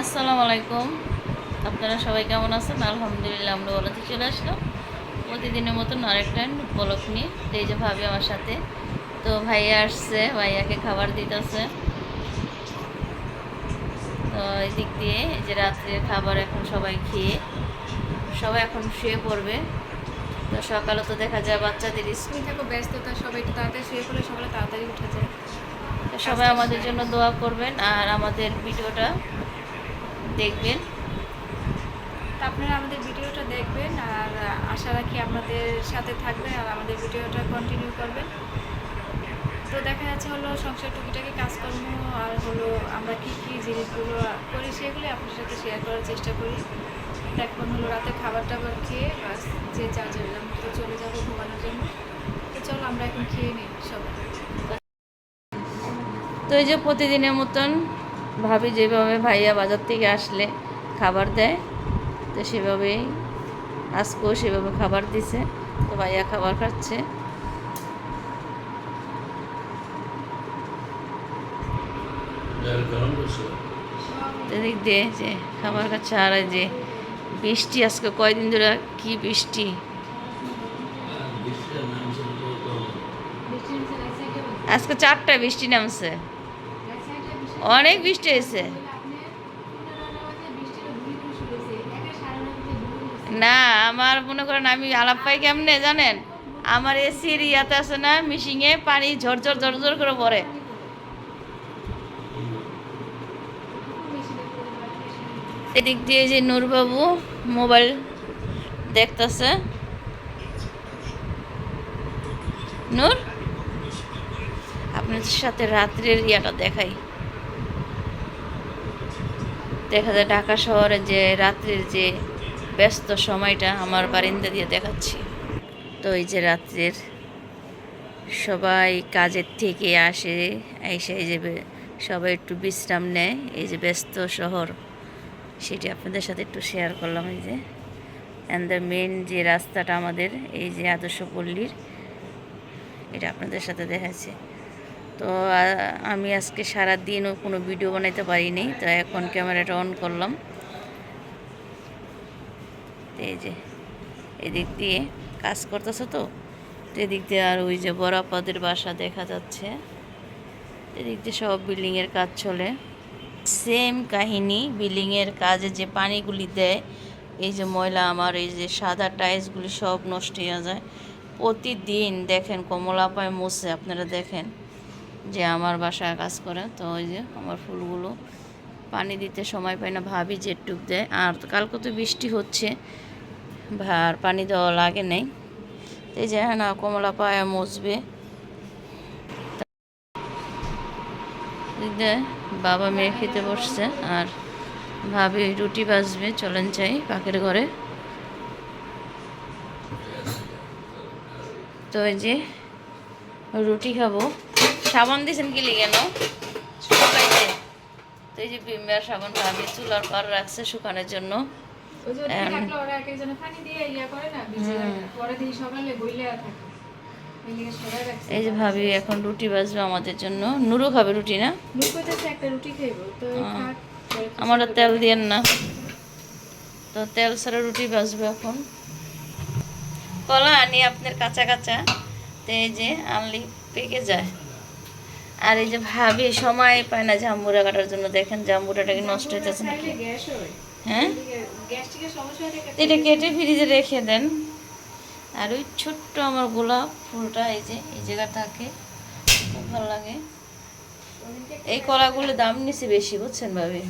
আসসালামু আলাইকুম। আপনারা সবাই কেমন আছেন? আলহামদুলিল্লাহ আমরা বলাতে চলে আসলাম প্রতিদিনের মতন আরেকটা বলক নিয়ে। এই যে ভাবি আমার সাথে। তো ভাইয়া আসছে ভাইয়াকে খাবার দিতেছে। তো এই দিক দিয়ে এই যে রাত্রের খাবার এখন সবাই খেয়ে সবাই এখন শুয়ে পড়বে। তো সকালে তো দেখা যায় বাচ্চাদের স্কুল থেকে ব্যস্ততা সবাই একটু তাড়াতাড়ি শুয়ে পড়লে সকালে তাড়াতাড়ি উঠে যায়। তো সবাই আমাদের জন্য দোয়া করবেন। আর আমাদের ভিডিওটা দেখবেন। আপনারা আমাদের ভিডিওটা দেখবেন আর আশা রাখি আপনাদের সাথে থাকবেন আর আমাদের ভিডিওটা কন্টিনিউ করবেন। তো দেখা যাচ্ছে হলো সংসার টুকিটাকি কাজকর্ম আর হলো আমরা কী কী জিনিসগুলো করি সেগুলি আপনার সাথে শেয়ার করার চেষ্টা করি। এখন হলো রাতে খাবার টাবার খেয়ে বাস যে যাইলাম তো চলে যাব ঘুমানোর জন্য। তো চলো আমরা এখন খেয়ে নিই সব তো এই যে প্রতিদিনের মতন ভাবি যেভাবে ভাইয়া বাজার থেকে আসলে খাবার দেয় তো সেভাবেই আজকেও সেভাবে খাবার দিছে তো ভাইয়া খাবার খাচ্ছে। এদিক দিয়ে যে খাবার খাচ্ছে আর যে বৃষ্টি আজকে কয়দিন ধরে কি বৃষ্টি? আজকে চারটা বৃষ্টি নামছে। অনেক বৃষ্টি হয়েছে। না, আমার মনে করেন আমি আলাপ পাই কেমনে জানেন? আমার এসির ইয়াতে আছে না মিশিংয়ে পানি ঝরঝর ঝরঝর করে পড়ে এদিক দিয়ে যে নূরবাবু মোবাইল দেখতেছে। নূর, আপনাদের সাথে রাত্রের ইয়াটা দেখাই। দেখা যায় ঢাকা শহরে যে রাত্রির যে ব্যস্ত সময়টা আমার বারিন্দা দিয়ে দেখাচ্ছি। তো এই যে রাত্রের সবাই কাজের থেকে আসে, এসে এই যে সবাই একটু বিশ্রাম নেয়। এই যে ব্যস্ত শহর, সেটি আপনাদের সাথে একটু শেয়ার করলাম এই যে। অ্যান্ড দ্য মেন যে রাস্তাটা আমাদের, এই যে আদর্শ পল্লীর, এটা আপনাদের সাথে দেখাচ্ছি। তো আমি আজকে সারা দিনও কোনো ভিডিও বানাইতে পারিনি, তো এখন ক্যামেরাটা অন করলাম। এই যে, এদিক দিয়ে কাজ করতেছে তো? এদিক দিয়ে আর ওই যে বরাপাদের বাসা দেখা যাচ্ছে। এদিক দিয়ে সব বিল্ডিংয়ের কাজ চলে। সেম কাহিনী, বিল্ডিংয়ের কাজে যে পানিগুলি দেয়, এই যে ময়লা আমার, এই যে সাদা টাইলসগুলি সব নষ্ট হয়ে যায়। প্রতিদিন দেখেন কমলা পায় মোছে আপনারা দেখেন। যে আমার বাসায় কাজ করে, তো ওই যে আমার ফুলগুলো পানি দিতে সময় পায় না, ভাবি যে টুক দেয়। আর কালকে তো বৃষ্টি হচ্ছে আর পানি দেওয়া লাগে নেই। এই যে হ্যাঁ না, কমলা পায়ে এই বাবা মেয়ে খেতে বসছে, আর ভাবি রুটি বাজবে চলেন চাই পাখির ঘরে। তো এই যে রুটি খাব। সাবান দিয়েছেন কি কেন শুকাইতে তো এই যে বিম্বার সাবান ভাবি চুলার পার রাখছে শুকানোর জন্য। এই লিগে যে ভাবি এখন রুটি বাজবে আমাদের জন্য। নুরু খাবে রুটি না? আমার তেল দিয়েন না। তো তেল ছাড়া রুটি বাজবে এখন। কলা আনি আপনার কাঁচা কাঁচা। তো এই যে আনলি পেকে যায়। আর এই যে ভাবি, সময় পায় না জাম্বুরা কাটার জন্য। দেখেন জাম্বুরাটা কি নষ্ট হইতেছে নাকি? হয়? এটা কেটে ফ্রিজে রেখে দেন। আর ওই ছোট্ট আমার গোলাপ ফুলটা, এই যে, এই জায়গা থাকে, খুব ভালো লাগে। এই কলাগুলো দাম নিছে বেশি, বুঝছেন ভাবি?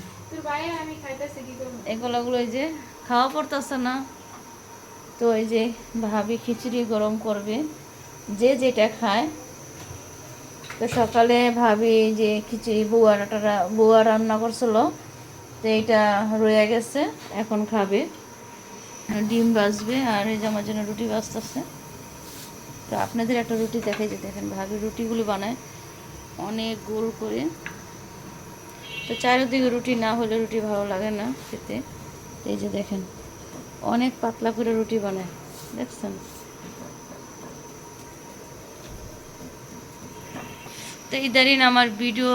এই কলাগুলো এই যে খাওয়া পড়তেছে না। তো এই যে ভাবি খিচুড়ি গরম করবে, যে যেটা খায় তো সকালে ভাবি যে খিচুড়ি বুয়াটা বুয়া রান্না করছিল, তো এইটা রয়ে গেছে, এখন খাবে। ডিম বাজবে আর এই যে আমার জন্য রুটি বাজতেছে তো আপনাদের একটা রুটি দেখাই যে দেখেন, ভাবি রুটিগুলি বানায় অনেক গোল করে। তো চারিদিকে রুটি না হলে রুটি ভালো লাগে না খেতে। এই যে দেখেন, অনেক পাতলা করে রুটি বানায়, দেখছেন? তো ইদারিন আমার ভিডিও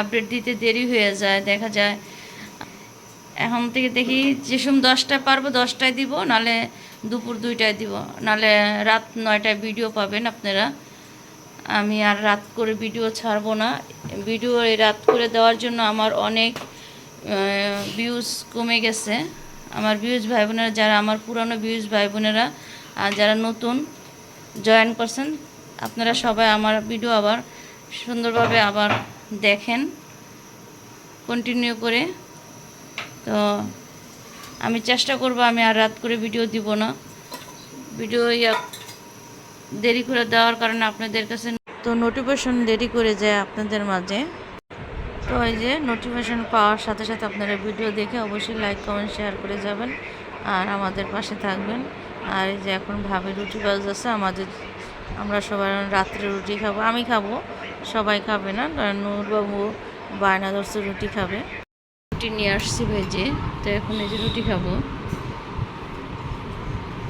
আপডেট দিতে দেরি হয়ে যায়, দেখা যায়। এখন থেকে দেখি যে সময় দশটায় পারব দশটায় দিব, নালে দুপুর দুইটায় দিব, নালে রাত নয়টায় ভিডিও পাবেন আপনারা। আমি আর রাত করে ভিডিও ছাড়বো না। ভিডিও এই রাত করে দেওয়ার জন্য আমার অনেক ভিউজ কমে গেছে। আমার ভিউজ ভাই বোনেরা যারা আমার পুরানো ভিউজ ভাই বোনেরা আর যারা নতুন জয়েন করছেন, আপনারা সবাই আমার ভিডিও আবার সুন্দরভাবে আবার দেখেন। কন্টিনিউ করে। তো আমি চেষ্টা করব, আমি আর রাত করে ভিডিও দিব না। ভিডিও দেরি করে দেওয়ার কারণে আপনাদের কাছে তো নোটিফিকেশন দেরি করে যায় আপনাদের মাঝে। তো এই যে নোটিফিকেশন পাওয়ার সাথে সাথে আপনারা ভিডিও দেখে অবশ্যই লাইক কমেন্ট শেয়ার করে যাবেন আর আমাদের পাশে থাকবেন। আর এই যে এখন ভাবে রুটি বাজতেছে আমাদের আমরা সবাই রাত্রে রুটি খাব, আমি খাব। সবাই খাবে না। কারণ নূরবাবু বায়না ধরছে রুটি খাবে। রুটি নিয়ে আসছি ভেজে। তো এখন এই যে রুটি খাব।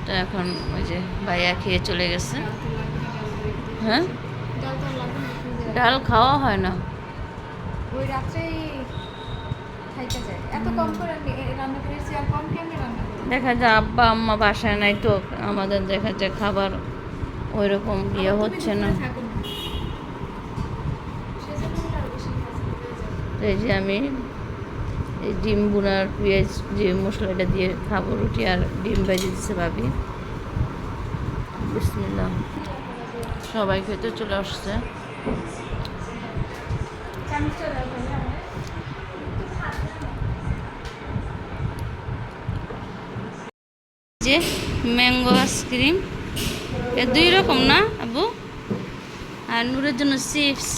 তো এখন ওই যে ভাইয়া খেয়ে চলে গেছে। হ্যাঁ? ডাল খাওয়া হয় না? ওই রাত্রেই দেখা যায় আব্বা আম্মা বাসায় নাই তো আমাদের দেখা যায় খাবার ওই রকম ইয়ে হচ্ছে না দুপুরে থাকো না। সেজন্য ওটা আরও বেশি খাচ্ছে, হয়ে যাবে। তো এই যে আমি এই ডিম বুনার পেঁয়াজ যে মশলাটা দিয়ে খাব, রুটি আর ডিম ভেজে দিচ্ছে ভাবি। বিসমিল্লাহ। সবাই খেতে চলে আসছে। যে ম্যাঙ্গো আইসক্রিম, এ দুই রকম না, আবু? আর নূরের জন্য চিপস।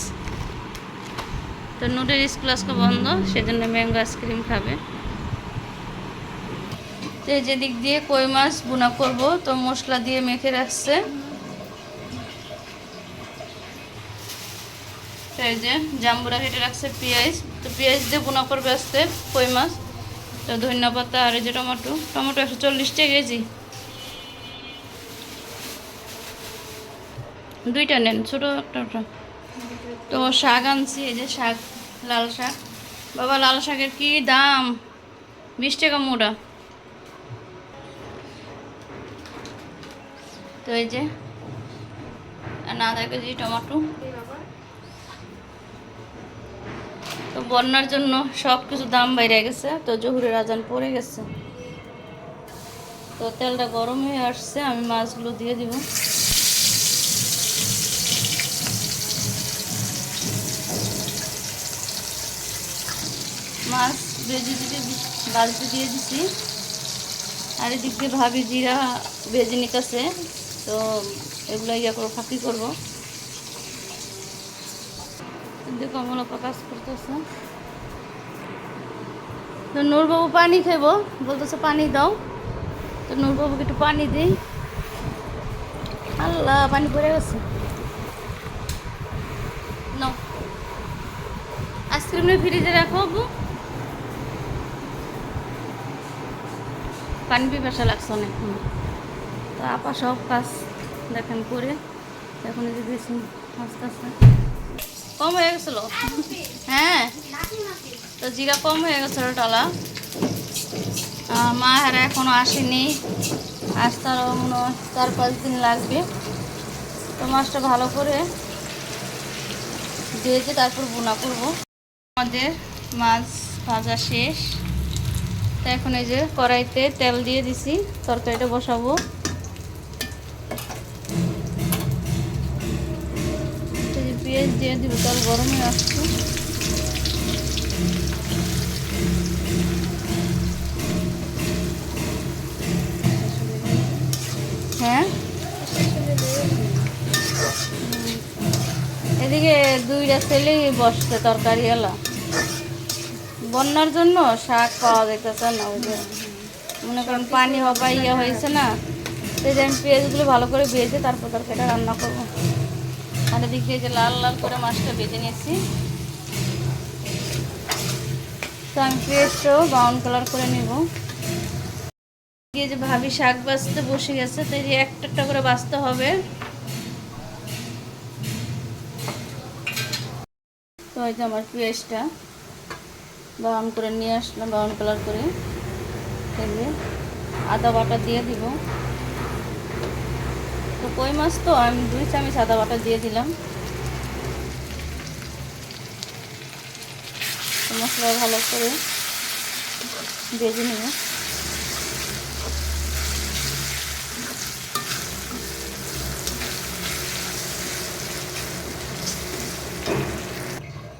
তো নূরের স্কুল আজকে বন্ধ, সেজন্য ম্যাঙ্গো আইসক্রিম খাবে। তো এই যে দিক দিয়ে কই মাছ বুনা করব, তো মশলা দিয়ে মেখে রাখছে। তো এই যে জাম্বুরা কেটে রাখছে পেঁয়াজ, তো পেঁয়াজ দিয়ে বুনা করবে আজকে কই মাছ। তো ধনিয়া পাতা আর এই যে টমেটো টমেটো একশো চল্লিশ টাকা কেজি। দুইটা নেন, ছোটো একটা তো শাক আনছি, এই যে শাক, লাল শাক। বাবা, লাল শাকের কি দাম? বিশ টাকা মোটা তো এই যে আধা কেজি টমেটো। তো বন্যার জন্য সব কিছু দাম বাইরে গেছে, তো জহুরের আজান পড়ে গেছে। তো তেলটা গরম হয়ে আসছে, আমি মাছগুলো দিয়ে দিব। মাছ ভেজে দিতে বালতি দিয়ে দিছি। আর এদিক দিয়ে ভাবি জিরা ভেজে নিতেছে, তো এগুলো ইয়ে করে ফাঁকি করব। দেখো কাজ করতেছে। তো নূরবাবু পানি খাইবো, বলতেছে পানি দাও। তো নূরবাবুকে একটু পানি দিই। আল্লাহ, পানি পড়ে গেছে। আইসক্রিম ফ্রিজে রাখো পানি পিপাসা লাগছে অনেক তো আপা সব কাজ দেখেন করে এখন যে দিয়েছি আস্তে আস্তে কম হয়ে গেছিল? হ্যাঁ। তো জিরা কম হয়ে গেছিল টালা মা হারা এখনও আসেনি। আরও মনে চার পাঁচ দিন লাগবে। তো মাছটা ভালো করে ভেজে তারপর বোনা করব। আমাদের মাছ ভাজা শেষ। তো এখন এই যে কড়াইতে তেল দিয়ে দিছি, তরকারিটা বসাবো। পেঁয়াজ দিয়ে দিব, তেল গরম হয়ে আসছে। হ্যাঁ? এদিকে দুইটা ছেলেই বসছে তরকারি এলা বন্যার জন্য শাক পাওয়া যাইতেছে না, ওই যে মনে করেন পানি হবা ইয়ে হয়েছে না সেই যে আমি পেঁয়াজগুলো ভালো করে ভেজে তারপর তরকারিটা রান্না করব। আর এদিকে যে লাল লাল করে মাছটা ভেজে নিয়েছি। তো আমি পেঁয়াজটাও ব্রাউন কালার করে নেব। যে ভাবি শাক বাছতে বসে গেছে, তো এই যে একটা একটা করে বাঁচতে হবে। তো এই যে আমার পেঁয়াজটা। ব্রাউন করে নিয়ে আসলাম, ব্রাউন কালার করে। এই আদা বাটা দিয়ে দিব। তো কই মাছ তো? আমি দুই চামচ আদা বাটা দিয়ে দিলাম। মশলা ভালো করে ভেজে নেব।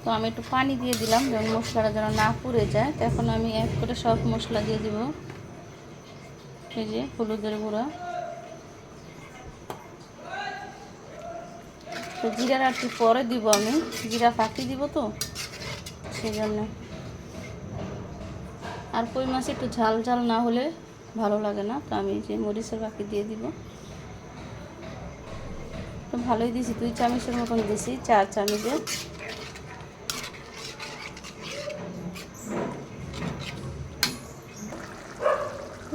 তো আমি একটু পানি দিয়ে দিলাম, যেন মশলাটা যেন না পুড়ে যায়। তো এখন আমি এক করে সব মশলা দিয়ে দিব। এই যে হলুদের গুঁড়া। তো জিরার আর একটু পরে দিব আমি। জিরা ফাঁকি দিব তো সেই জন্য আর কই মাছ একটু ঝাল ঝাল না হলে ভালো লাগে না, তো আমি যে মরিচের বাকি দিয়ে দিব। তো ভালোই দিয়েছি দুই চামচের মতন দিয়েছি চার চামচের।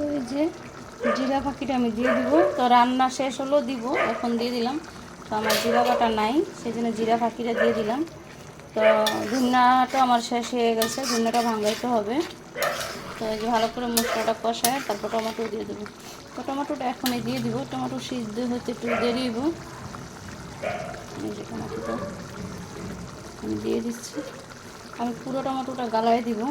এই যে জিরা পাখিটা আমি দিয়ে দিব। তো রান্না শেষ হলো, দিব, এখন দিয়ে দিলাম। তো আমার জিরা বাটা নাই সেই জন্য জিরা পাখিটা দিয়ে দিলাম। তো ধুনাটা আমার শেষ হয়ে গেছে, ধুনাটা ভাঙাইতে হবে। তো এই যে ভালো করে মশলাটা কষায় তারপর টমেটো দিয়ে দেবো। তো টমেটোটা এখনই দিয়ে দিব, টমেটো সিদ্ধ হতে একটু দেরি হইব। এই যে টমেটোটা আমি দিয়ে দিচ্ছি। আমি পুরো টমেটোটা গালায় দিব।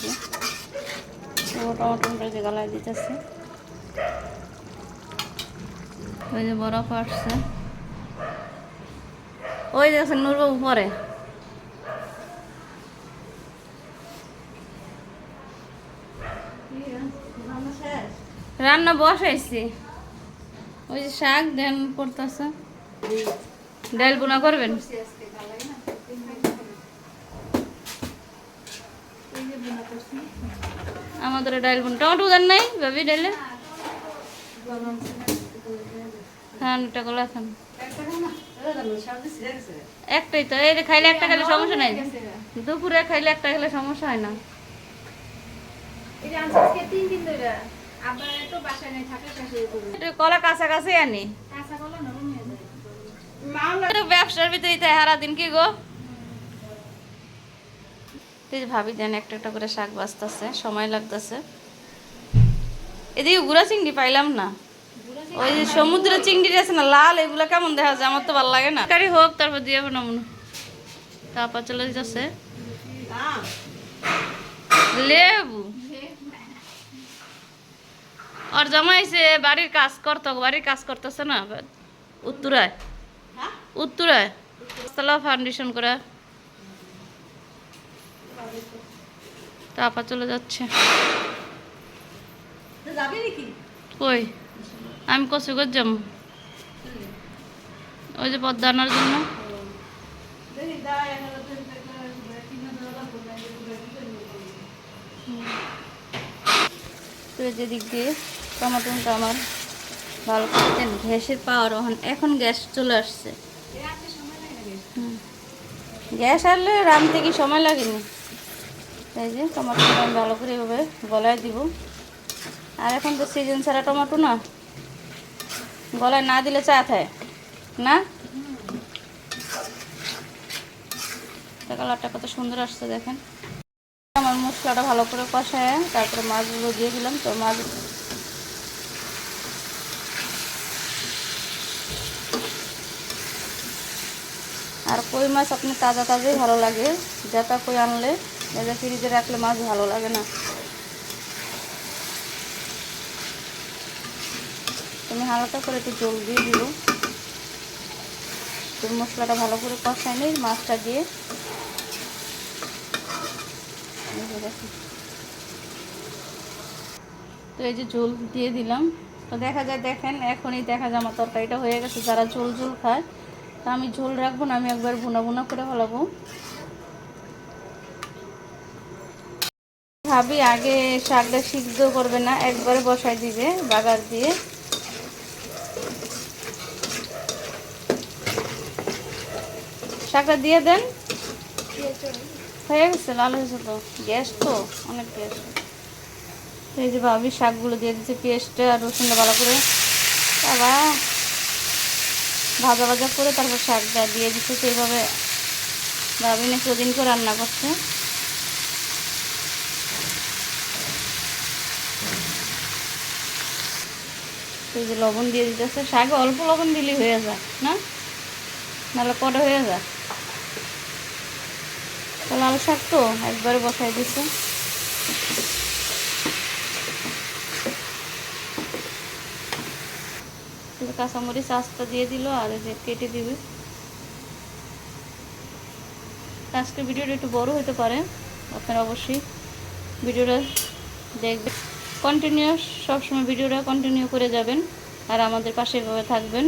যে পুরো টমেটোটা যে গালায় দিতেছে। ওই যে বরফ আসছে। ওই দেখছেন নুরবাবু পরে রান্না বসাইছি। ওই যে শাক দেন পড়তেছে। ডাল বোনা করবেন? আমাদের ডাল বোন। টমেটো দেন নাই ভাবি ডাইলে? হ্যাঁ দুটা কলা খান। একটাই তো এই খাইলে একটা খেলে সমস্যা নাই। দুপুরে খাইলে একটা খেলে সমস্যা হয় না। কাছে কলা আনি। কাঁচা হয়ে যায়। এটা ব্যবসার ভিতরে হারা দিন কি গো? এই ভাবি দেন একটা একটা করে শাক বাঁচতেছে সময় লাগতেছে। এদিকে গুড়া চিংড়ি পাইলাম না। ওই যে সমুদ্রের চিংড়ি আছে না লাল এগুলো কেমন দেখা যায় আমার তো ভালো লাগে না। কারি হোক তারপর দিয়ে না তারপর চলে যাচ্ছে। লেবু। আর জামাইছে বাড়ির কাজ করতো বাড়ির কাজ করতেছে না উত্তরায়। উত্তরায়। তলা ফাউন্ডেশন করে। তারপর চলে যাচ্ছে। কই? আমি কষে করে যাম ওই যে পদ্মা আনার জন্য। তো এই দিয়ে টমাটোটা আমার ভালো করতেন গ্যাসের পাওয়ার এখন এখন গ্যাস চলে আসছে। গ্যাস আসলে রাঁধতে কি সময় লাগেনি? তাই যে টমাটোটা আমি ভালো করে এভাবে গলায় দিব। আর এখন তো সিজন ছাড়া টমেটো না। গলায় না দিলে চা খায়। না? কালারটা কত সুন্দর আসছে দেখেন। আমার মশলাটা ভালো করে কষায় তারপরে মাছগুলো দিয়ে দিলাম। তো মাছ আর কই মাছ আপনি তাজা তাজাই ভালো লাগে। যেটা কই আনলে যেটা ফ্রিজে রাখলে মাছ ভালো লাগে না। তুমি হালকা করে একটু জল দিয়ে দিল তুমি মশলাটা ভালো করে কষাই নিই মাছটা দিয়ে। তো এই যে ঝোল দিয়ে দিলাম। তো দেখা যায়, দেখেন, এখনই দেখা যায় আমার তরকারিটা হয়ে গেছে। যারা ঝোল ঝোল খায়, তা আমি ঝোল রাখব না, আমি একবার ভুনা ভুনা করে ফেলাবো। ভাবি আগে শাকটা সিদ্ধ করবে না, একবারে বসাই দিবে বাগার দিয়ে। শাকটা দিয়ে দেন। হয়ে গেছে, লাল হয়েছে তো। গ্যাস তো, অনেক গ্যাস। এই যে ভাবি শাকগুলো দিয়ে দিচ্ছে, পেঁয়াজটা, রসুনটা ভালো করে। বাবা, ভাজা ভাজা করে তারপর শাকটা দিয়ে দিচ্ছে, সেইভাবে ভাবি নাকি ওদিন করে রান্না করছে। এই যে লবণ দিয়ে দিতেছে। শাকে অল্প লবণ দিলেই হয়ে যায়, না? নাহলে কটা হয়ে যায়? তো লাল শাক তো একবারে বসাই দিছে। কাঁচামরিচ আস্তা দিয়ে দিল আর যে কেটে দিবে। আজকের ভিডিওটা একটু বড় হতে পারে, আপনারা অবশ্যই ভিডিওটা দেখবেন। কন্টিনিউয়াস সবসময় ভিডিওটা কন্টিনিউ করে যাবেন আর আমাদের পাশে এভাবে থাকবেন।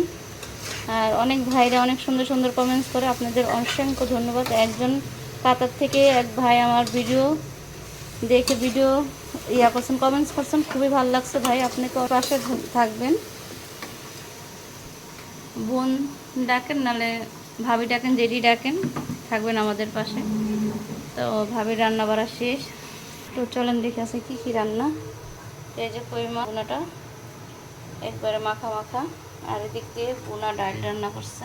আর অনেক ভাইরা অনেক সুন্দর সুন্দর কমেন্টস করে আপনাদের অসংখ্য ধন্যবাদ। একজন কাতার থেকে এক ভাই আমার ভিডিও দেখে ভিডিও ইয়া করছেন কমেন্টস করছেন, খুবই ভালো লাগছে ভাই, আপনি তো পাশে থাকবেন। বোন ডাকেন, নালে ভাবি ডাকেন, জেডি ডাকেন, থাকবেন আমাদের পাশে। তো ভাবির রান্না বাড়া শেষ। তো চলেন দেখে আছে কি কি রান্না। এই যে কই বুনাটা একবারে মাখা মাখা, আর এদিক দিয়ে বুনা ডাল রান্না করছে।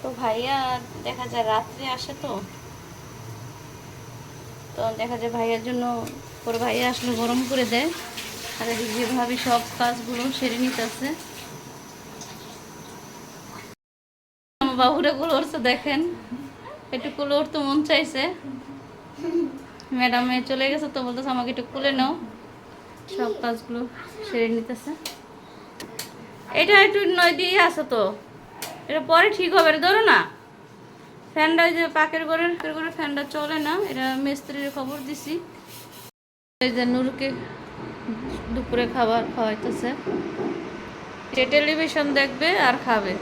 তো ভাইয়া, দেখা যায় রাত্রে আসে তো। তো দেখা যায় ভাইয়ার জন্য পরে ভাইয়া আসলে গরম করে দেয়। আর এদিক দিয়ে ভাবি সব কাজগুলো সেরে নিতেছে। বাবুরা গুলো দেখেন। একটু কুলে উঠতে মন চাইছে। ম্যাডামে চলে গেছে তো বলতেছে, আমাকে একটু কুলে নাও। সব কাজগুলো সেরে নিতেছে। এটা একটু নয় দিয়ে আছে তো। এটা পরে ঠিক হবে এটা ধরো না। ফ্যানটা ওই যে পাকের ঘরের করে ফ্যানটা চলে না, এটা মিস্ত্রির খবর দিছি। এই যে নুরকে দুপুরে খাবার খাওয়াইতেছে। সে টেলিভিশন দেখবে আর খাবে।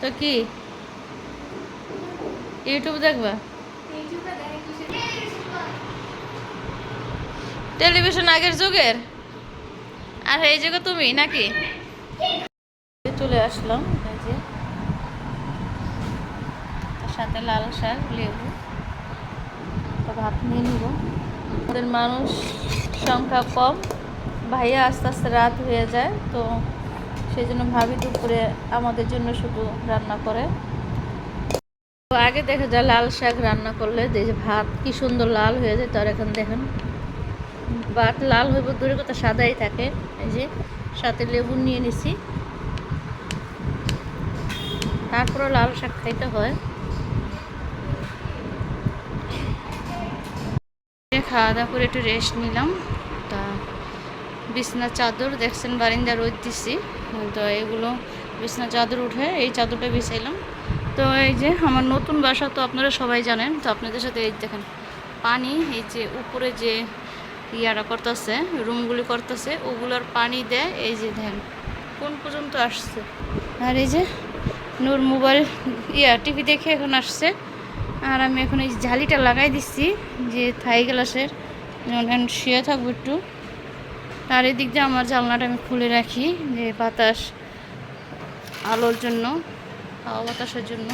তো কি? ইউটিউব দেখবা? টেলিভিশন আগের যুগের? আর এই যুগে তুমি নাকি? চলে আসলাম এই যে। তার সাথে লাল শাক লেবু। তো ভাত নিয়ে নিব। আমাদের মানুষ সংখ্যা কম। ভাইয়া আস্তে আস্তে রাত হয়ে যায় তো সেই জন্য ভাবি দুপুরে আমাদের জন্য শুধু রান্না করে। আগে দেখা যায় লাল শাক রান্না করলে যে ভাত কি সুন্দর লাল হয়ে যায়, তার এখন দেখেন। ভাত লাল হইব দূরে কথা, সাদাই থাকে। এই যে সাথে লেবু নিয়ে নিছি। তারপরে লাল শাক খাইতে হয়। খাওয়া দাওয়া করে একটু রেস্ট নিলাম। তা বিছনা চাদর, দেখছেন বারিন্দা রোদ দিছি। তো এগুলো বিছনা চাদর উঠে এই চাদরটা বিছাইলাম। তো এই যে আমার নতুন বাসা তো আপনারা সবাই জানেন, তো আপনাদের সাথে এই দেখেন পানি, এই যে উপরে যে ইয়ারা করতেছে, রুমগুলি করতেছে, ওগুলোর পানি দেয়, এই যে দেখেন কোন পর্যন্ত আসছে। আর এই যে নূর মোবাইল, ইয়া, টিভি দেখে এখন আসছে। আর আমি এখন এই ঝালিটা লাগাই দিচ্ছি, যে থাই গ্লাসের, যেমন শুয়ে থাকব একটু। আর এদিক দিয়ে আমার জানলাটা আমি খুলে রাখি, যে বাতাস আলোর জন্য। হাওয়া বাতাসের জন্য।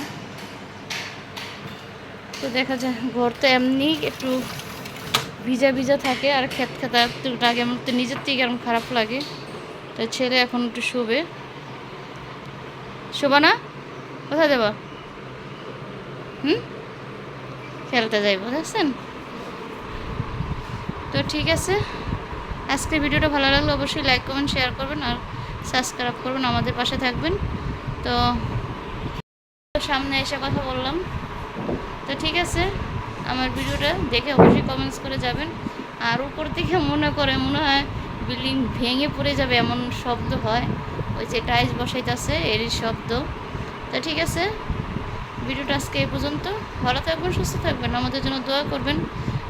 তো দেখা যায় ঘর তো এমনি একটু ভিজা ভিজা থাকে আর খেত খেতা লাগে আমার তো নিজের থেকে এরকম খারাপ লাগে। তো ছেলে এখন একটু শোবে। শোবা না? কোথায় দেবা হুম? খেলতে যাই বুঝেছেন তো ঠিক আছে। আজকের ভিডিওটা ভালো লাগলে, অবশ্যই লাইক কমেন্ট শেয়ার করবেন আর সাবস্ক্রাইব করবেন আমাদের পাশে থাকবেন। তো সামনে এসে কথা বললাম। তো ঠিক আছে, আমার ভিডিওটা দেখে অবশ্যই কমেন্টস করে যাবেন। আর উপর থেকে মনে করে, মনে হয় বিল্ডিং ভেঙে পড়ে যাবে এমন শব্দ হয়। ওই যে টাইলস বসাইতেছে, এরই শব্দ। তো ঠিক আছে, ভিডিওটা আজকে এ পর্যন্ত। ভালো থাকবেন, সুস্থ থাকবেন। আমাদের জন্য দোয়া করবেন।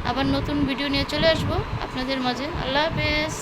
আবার নতুন ভিডিও নিয়ে চলে আসব আপনাদের মাঝে। আল্লাহ হাফেজ।